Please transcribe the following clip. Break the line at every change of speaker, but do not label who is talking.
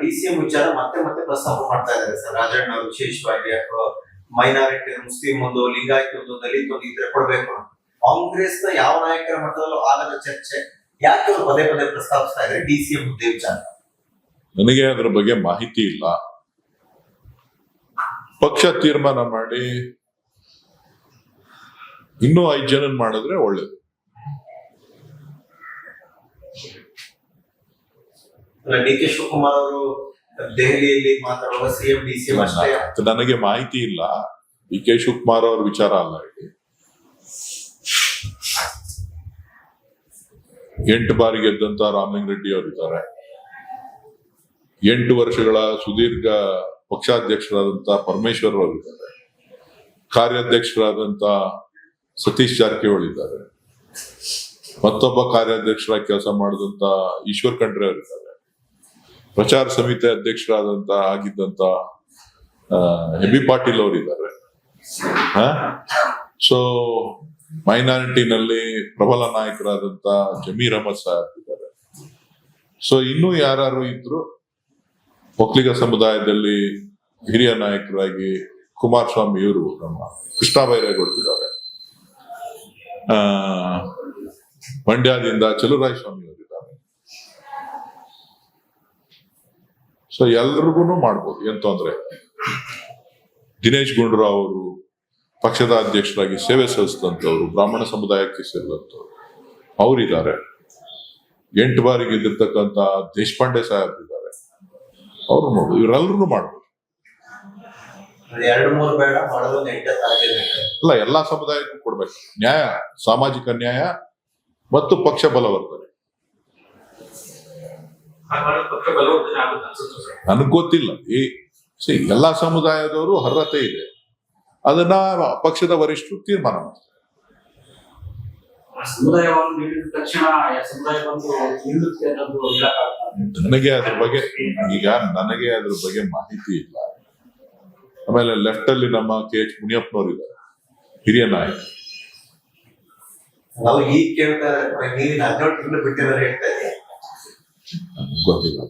D C M ವಿಚಾರ ಮತ್ತೆ ಮತ್ತೆ ಪ್ರಸ್ತಾಪ ಮಾಡ್ತಾ ಇದ್ದಾರೆ ಸರ್. ರಾಜಣ್ಣ ಅವರು ವಿಶೇಷವಾಗಿ ಮೈನಾರಿಟಿ ಮುಸ್ಲಿಂ ಒಂದು ಲಿಂಗಾಯತ್ ಒಂದು ದಲಿತ ಒಂದು ಇದ್ರೆ ಕೊಡ್ಬೇಕು. ಕಾಂಗ್ರೆಸ್ನ ಯಾವ ನಾಯಕರ ಮಟ್ಟದಲ್ಲೂ ಆಗದ ಚರ್ಚೆ ಯಾಕೆ ಅವರು ಪದೇ ಪದೇ ಪ್ರಸ್ತಾಪಿಸ್ತಾ ಇದ್ದಾರೆ ಡಿ ಸಿ ಎಂ ಹುದ್ದೆ ವಿಚಾರ
ನನಗೆ ಅದರ ಬಗ್ಗೆ ಮಾಹಿತಿ ಇಲ್ಲ. ಪಕ್ಷ ತೀರ್ಮಾನ ಮಾಡಿ ಇನ್ನೂ ಐದು ಜನ ಮಾಡಿದ್ರೆ ಒಳ್ಳೇದು.
ಡಿ ಕೆ ಶಿವಕುಮಾರ್ ಅವರು ದೆಹಲಿಯಲ್ಲಿ ಮಾತಾಡುವ ಸಿಎಂ ಡಿ ಅಷ್ಟೇ.
ನನಗೆ ಮಾಹಿತಿ ಇಲ್ಲ. ಡಿ ಕೆ ಶಿವಕುಮಾರ್ ಅವ್ರ ವಿಚಾರ ಅಲ್ಲ ಇಲ್ಲಿ ಎಂಟು ಬಾರಿ ಗೆದ್ದಂತ ರಾಮಲಿಂಗರೆಡ್ಡಿ ಅವರಿದ್ದಾರೆ ಎಂಟು ವರ್ಷಗಳ ಸುದೀರ್ಘ ಪಕ್ಷಾಧ್ಯಕ್ಷರಾದಂತ ಪರಮೇಶ್ವರ್ ಅವರಿದ್ದಾರೆ ಕಾರ್ಯಾಧ್ಯಕ್ಷರಾದಂತ ಸತೀಶ್ ಜಾರಕಿಹೊಳಿ ಇದ್ದಾರೆ. ಮತ್ತೊಬ್ಬ ಕಾರ್ಯಾಧ್ಯಕ್ಷರಾಗಿ ಕೆಲಸ ಮಾಡಿದಂತ ಈಶ್ವರ್ ಖಂಡ್ರೆ ಅವರಿದ್ದಾರೆ ಪ್ರಚಾರ ಸಮಿತಿ ಅಧ್ಯಕ್ಷರಾದಂತ ಆಗಿದ್ದಂತ ಹೆಬಿ ಪಾಟೀಲ್ ಅವರಿದ್ದಾರೆ. ಸೊ ಮೈನಾರಿಟಿನಲ್ಲಿ ಪ್ರಬಲ ನಾಯಕರಾದಂತ ಜಮೀರ್ ಅಹಮದ್ ಸಾಹೇಬ್ ಇದ್ದಾರೆ. ಸೊ ಇನ್ನೂ ಯಾರು ಇದ್ರು? ಒಕ್ಕಲಿಗ ಸಮುದಾಯದಲ್ಲಿ ಹಿರಿಯ ನಾಯಕರಾಗಿ ಕುಮಾರಸ್ವಾಮಿ ಇವರು ನಮ್ಮ ಕೃಷ್ಣ ಕೊಡ್ತಿದ್ದಾರೆ ಮಂಡ್ಯದಿಂದ ಚಲುರಾಯ ಸ್ವಾಮಿ ಅವರಿದ್ದಾರೆ ಸೊ ಎಲ್ರಿಗೂ ಮಾಡ್ಬೋದು. ಏನ್ ತೊಂದ್ರೆ? ದಿನೇಶ್ ಗುಂಡೂರಾವ್ ಅವರು ಪಕ್ಷದ ಅಧ್ಯಕ್ಷರಾಗಿ ಸೇವೆ ಸಲ್ಲಿಸಿದಂಥವ್ರು ಬ್ರಾಹ್ಮಣ ಸಮುದಾಯಕ್ಕೆ ಸೇರಿದಂಥವ್ರು ಅವರಿದ್ದಾರೆ. ಎಂಟು ಬಾರಿ ಗೆದ್ದಿರ್ತಕ್ಕಂಥ ದೇಶಪಾಂಡೆ ಸಾಹೇಬ್ ಇದ್ದಾರೆ. ಅವ್ರು ನೋಡು ಇವರೆಲ್ಲರೂ ಮಾಡ್ಬೋದು. ಅಲ್ಲ ಎಲ್ಲಾ ಸಮುದಾಯಕ್ಕೂ ಕೊಡ್ಬೇಕು. ನ್ಯಾಯ ಸಾಮಾಜಿಕ ನ್ಯಾಯ ಮತ್ತು ಪಕ್ಷ ಬಲವರ್ಧನೆ. ನನಗ್ ಗೊತ್ತಿಲ್ಲ. ಈ ಸಿ ಎಲ್ಲಾ ಸಮುದಾಯದವರು ಅರ್ಹತೆ ಇದೆ. ಅದನ್ನ ಪಕ್ಷದ ವರಿಷ್ಠರು ತೀರ್ಮಾನ ಮಾಡ್ತಾರೆ. ನನಗೆ ಅದ್ರ ಬಗ್ಗೆ ಈಗ ನನಗೆ ಅದ್ರ ಬಗ್ಗೆ ಮಾಹಿತಿ ಇಲ್ಲ. ಆಮೇಲೆ ಲೆಫ್ಟ್ ಅಲ್ಲಿ ನಮ್ಮ ಕೆ ಎಚ್ ಮುನಿಯಪ್ಪನವರು ಇದ್ದಾರೆ. ಹಿರಿಯ ನಾಯಕ.
ನಾವು ಈಗ ಕೇಳ್ತಾರೆ ನೀರಿನ ಹದಿನೇಳು ತಿಂಗಳು ಬಿಟ್ಟಿದ್ದಾರೆ ಹೇಳ್ತಾ ಇದ್ದೀವಿ
ನನಗ್ ಗೊತ್ತಿಲ್ಲ